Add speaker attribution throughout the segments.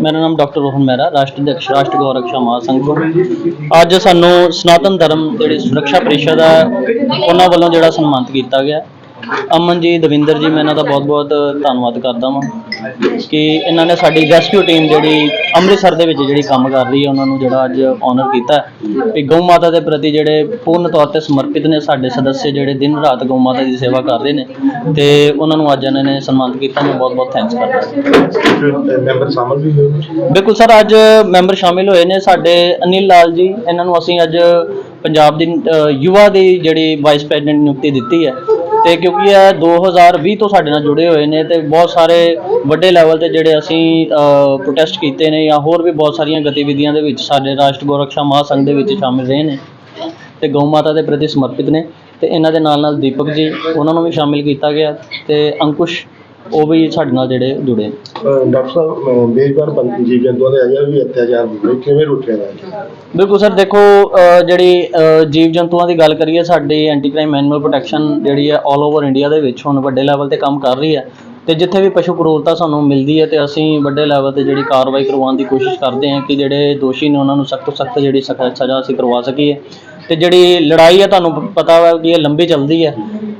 Speaker 1: ਮੇਰਾ ਨਾਮ ਡਾਕਟਰ ਰੋਹਨ ਮਹਿਰਾ, ਰਾਸ਼ਟਰੀ ਅਧਿਕਸ਼ ਰਾਸ਼ਟਰ ਗੌਰਵ ਮਹਾਸੰਘ ਤੋਂ। ਅੱਜ ਸਾਨੂੰ ਸਨਾਤਨ ਧਰਮ, ਜਿਹੜੀ ਸੁਰੱਖਿਆ ਪ੍ਰੀਸ਼ਦ ਹੈ, ਉਹਨਾਂ ਵੱਲੋਂ ਜਿਹੜਾ ਸਨਮਾਨਿਤ ਕੀਤਾ ਗਿਆ ਅਮਨ ਜੀ ਦਵਿੰਦਰ ਜੀ ਮੈਂ ਇਹਨਾਂ ਦਾ ਬਹੁਤ-ਬਹੁਤ ਧੰਨਵਾਦ ਕਰਦਾ ਹਾਂ ਕਿ ਇਹਨਾਂ ਨੇ ਸਾਡੀ ਰੈਸਕਿਊ ਟੀਮ ਜਿਹੜੀ ਅੰਮ੍ਰਿਤਸਰ ਦੇ ਵਿੱਚ ਜਿਹੜੀ ਕੰਮ ਕਰ ਰਹੀ ਹੈ ਉਹਨਾਂ ਨੂੰ ਜਿਹੜਾ ਅੱਜ ਆਨਰ ਕੀਤਾ ਕਿ ਗਊ ਮਾਤਾ ਦੇ ਪ੍ਰਤੀ ਜਿਹੜੇ ਪੂਰਨ ਤੌਰ ਤੇ ਸਮਰਪਿਤ ਨੇ ਸਾਡੇ ਸਦੱਸਿਆ ਜਿਹੜੇ ਦਿਨ ਰਾਤ ਗਊ ਮਾਤਾ ਦੀ ਸੇਵਾ ਕਰ ਰਹੇ ਨੇ ਤੇ ਉਹਨਾਂ ਨੂੰ ਅੱਜ ਇਹਨਾਂ ਨੇ ਸਨਮਾਨਿਤ ਕੀਤਾ ਮੈਂ ਬਹੁਤ-ਬਹੁਤ ਥੈਂਕਸ ਕਰਦਾ ਹਾਂ
Speaker 2: ਮੈਂਬਰ ਸ਼ਾਮਲ ਵੀ ਹੋਏ
Speaker 1: ਬਿਲਕੁਲ ਸਰ ਅੱਜ ਮੈਂਬਰ ਸ਼ਾਮਿਲ ਹੋਏ ਨੇ ਸਾਡੇ ਅਨਿਲ ਲਾਲ ਜੀ ਇਹਨਾਂ ਨੂੰ ਅਸੀਂ ਅੱਜ ਪੰਜਾਬ ਦੀ ਯੁਵਾ ਦੀ ਜਿਹੜੀ ਵਾਈਸ ਪ੍ਰੈਜ਼ੀਡੈਂਟ ਨਿਯੁਕਤੀ ਦਿੱਤੀ ਹੈ। ਤੇ ਕਿਉਂਕਿ ਇਹ 2020 ਤੋਂ ਸਾਡੇ ਨਾਲ ਜੁੜੇ ਹੋਏ ਨੇ ਤੇ ਬਹੁਤ ਸਾਰੇ ਵੱਡੇ ਲੈਵਲ ਤੇ ਜਿਹੜੇ ਅਸੀਂ ਪ੍ਰੋਟੈਸਟ ਕੀਤੇ ਨੇ ਜਾਂ ਹੋਰ ਵੀ ਬਹੁਤ ਸਾਰੀਆਂ ਗਤੀਵਿਧੀਆਂ ਦੇ ਵਿੱਚ ਸਾਡੇ ਰਾਸ਼ਟਰ ਗੋਰਖਸ਼ਾ ਮਹਾਸੰਘ ਦੇ ਵਿੱਚ ਸ਼ਾਮਿਲ ਰਹੇ ਨੇ ਤੇ ਗਊ ਮਾਤਾ ਦੇ ਪ੍ਰਤੀ ਸਮਰਪਿਤ ਨੇ ਤੇ ਇਹਨਾਂ ਦੇ ਨਾਲ ਨਾਲ ਦੀਪਕ ਜੀ, ਉਹਨਾਂ ਨੂੰ ਵੀ ਸ਼ਾਮਿਲ ਕੀਤਾ ਗਿਆ ਤੇ ਅੰਕੁਸ਼ ਉਹ ਵੀ ਸਾਡੇ ਨਾਲ ਜਿਹੜੇ ਜੁੜੇ ਨੇ
Speaker 2: ਡਾਕਟਰ ਸਾਹਿਬ ਬੇਜਵਾਨ ਪੰਛੀ ਜੀਵ ਜੰਤੂਆਂ ਦੇ ਅਜੇ ਵੀ ਅਤਿਆਚਾਰ ਹੁੰਦੇ ਕਿਵੇਂ ਰੋਕਿਆ ਜਾਏ
Speaker 1: ਬਿਲਕੁਲ ਸਰ ਦੇਖੋ ਅਹ ਜਿਹੜੀ ਅਹ ਜੀਵ ਜੰਤੂਆਂ ਦੀ ਗੱਲ ਕਰੀਏ ਸਾਡੀ ਐਂਟੀ ਕ੍ਰਾਈਮ ਐਨੀਮਲ ਪ੍ਰੋਟੈਕਸ਼ਨ ਜਿਹੜੀ ਹੈ 올 ਓਵਰ ਇੰਡੀਆ ਦੇ ਵਿੱਚ ਹੁਣ ਵੱਡੇ ਲੈਵਲ ਤੇ ਕੰਮ ਕਰ ਰਹੀ ਹੈ। ਤੇ ਜਿੱਥੇ ਵੀ ਪਸ਼ੂ ਕਰੂਰਤਾ ਸਾਨੂੰ ਮਿਲਦੀ ਹੈ ਤੇ ਅਸੀਂ ਵੱਡੇ ਲੈਵਲ ਤੇ ਜਿਹੜੀ ਕਾਰਵਾਈ ਕਰਵਾਉਣ ਦੀ ਕੋਸ਼ਿਸ਼ ਕਰਦੇ ਹਾਂ ਕਿ ਜਿਹੜੇ ਦੋਸ਼ੀ ਨੇ ਉਹਨਾਂ ਨੂੰ ਸਖਤ ਤੋਂ ਸਖਤ ਜਿਹੜੀ ਸਖਤ ਸਜ਼ਾ ਅਸੀਂ ਕਰਵਾ ਸਕੀਏ। ਤੇ ਜਿਹੜੀ ਲੜਾਈ ਹੈ ਤੁਹਾਨੂੰ ਪ- ਪਤਾ ਵਾ ਕਿ ਇਹ ਲੰਬੀ ਚੱਲਦੀ ਹੈ।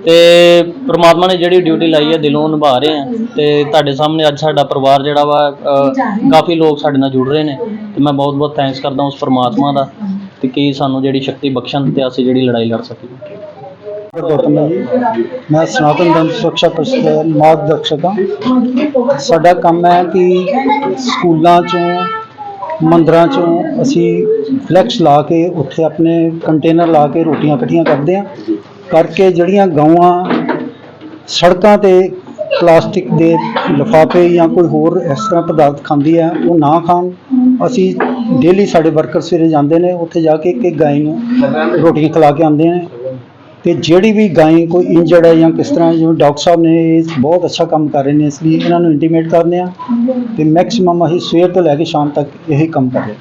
Speaker 1: ਤੇ ਪ੍ਰਮਾਤਮਾ ਨੇ ਜਿਹੜੀ ਡਿਊਟੀ ਲਾਈ ਹੈ ਦਿਲੋਂ ਨਿਭਾ ਰਹੇ ਹਾਂ ਤੇ ਤੁਹਾਡੇ ਸਾਹਮਣੇ ਅੱਜ ਸਾਡਾ ਪਰਿਵਾਰ ਜਿਹੜਾ ਵਾ ਅਹ, ਕਾਫੀ ਲੋਕ ਸਾਡੇ ਨਾਲ ਜੁੜ ਰਹੇ ਨੇ ਤੇ ਮੈਂ ਬਹੁਤ ਬਹੁਤ ਥੈਂਕਸ ਕਰਦਾ ਉਸ ਪ੍ਰਮਾਤਮਾ ਦਾ ਤੇ ਕਿ ਸਾਨੂੰ ਜਿਹੜੀ ਸ਼ਕਤੀ ਬਖਸ਼ਣ ਤੇ ਅਸੀਂ ਜਿਹੜੀ ਲੜਾਈ ਲੜ ਸਕੀਏ
Speaker 3: ਗੌਤਮ ਜੀ ਮੈਂ ਸਨਾਤਨ ਧਰਮ ਸੁਰੱਖਿਆ ਪ੍ਰੀਸ਼ਦ ਦਾ ਮਾਰਗਦਰਸ਼ਕ ਹਾਂ। ਸਾਡਾ ਕੰਮ ਹੈ ਕਿ ਸਕੂਲਾਂ ਚੋਂ ਮੰਦਰਾਂ ਚੋਂ ਅਸੀਂ ਫਲੈਕਸ ਲਾ ਕੇ ਉੱਥੇ ਆਪਣੇ ਕੰਟੇਨਰ ਲਾ ਕੇ ਰੋਟੀਆਂ ਇਕੱਠੀਆਂ ਕਰਦੇ ਹਾਂ। ਕਰਕੇ ਜਿਹੜੀਆਂ ਗਊਆਂ ਸੜਕਾਂ ਤੇ ਪਲਾਸਟਿਕ ਦੇ ਲਿਫਾਫੇ ਜਾਂ ਕੋਈ ਹੋਰ ਇਸ ਤਰ੍ਹਾਂ ਪਦਾਰਥ ਖਾਂਦੀ ਹੈ ਉਹ ਨਾ ਖਾਣ। ਅਸੀਂ ਡੇਲੀ ਸਾਡੇ ਵਰਕਰ ਸਵੇਰੇ ਜਾਂਦੇ ਨੇ, ਉੱਥੇ ਜਾ ਕੇ ਕਿ ਇੱਕ ਨੂੰ ਰੋਟੀਆਂ ਖਿਲਾ ਕੇ ਆਉਂਦੇ ਨੇ। ਤੇ ਜਿਹੜੀ ਵੀ ਗਾਂ ਕੋਈ ਇੰਜਰਡ ਹੈ ਜਾਂ ਕਿਸ ਤਰ੍ਹਾਂ, ਜਿਵੇਂ ਡਾਕਟਰ ਸਾਹਿਬ ਨੇ ਇਹ ਬਹੁਤ ਅੱਛਾ ਕੰਮ ਕਰ ਰਹੇ ਨੇ, ਇਸ ਲਈ ਇਹਨਾਂ ਨੂੰ ਇੰਟੀਮੇਟ ਕਰਦੇ ਆ। ਤੇ ਮੈਕਸਿਮਮ ਅਸੀਂ ਸਵੇਰ ਤੋਂ ਲੈ ਕੇ ਸ਼ਾਮ ਤੱਕ ਇਹੀ ਕੰਮ ਕਰ ਰਹੇ